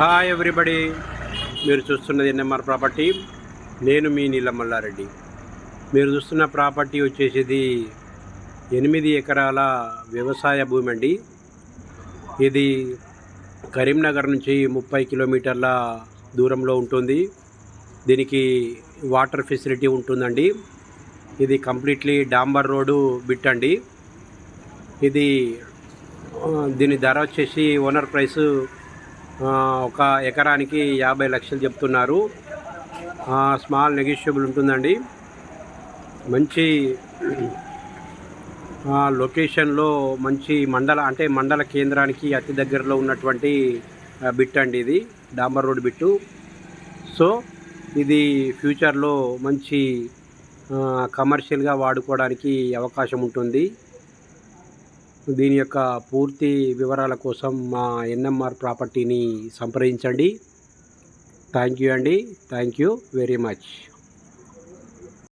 Hi everybody మీరు చూస్తున్నది NMR property నేను మీ నీలమల్లారెడ్డి. మీరు చూస్తున్న ప్రాపర్టీ వచ్చేసి ఎనిమిది ఎకరాల వ్యవసాయ భూమి అండి. ఇది కరీంనగర్ నుంచి ముప్పై కిలోమీటర్ల దూరంలో ఉంటుంది. దీనికి వాటర్ ఫెసిలిటీ ఉంటుందండి. ఇది కంప్లీట్లీ డాంబర్ రోడ్డు బిట్ అండి. ఇది దీని ధర వచ్చేసి ఓనర్ ప్రైస్ ఒక ఎకరానికి యాభై లక్షలు చెప్తున్నారు. స్మాల్ నెగిషియబుల్ ఉంటుందండి. మంచి లొకేషన్లో మంచి మండల అంటే మండల కేంద్రానికి అతి దగ్గరలో ఉన్నటువంటి బిట్ అండి ఇది డాంబర్ రోడ్ బిట్టు. సో ఇది ఫ్యూచర్లో మంచి కమర్షియల్గా వాడుకోవడానికి అవకాశం ఉంటుంది. దీని యొక్క పూర్తి వివరాల కోసం మా ఎన్ఎంఆర్ ప్రాపర్టీని సంప్రదించండి. థ్యాంక్ యూ అండి. Thank you very much.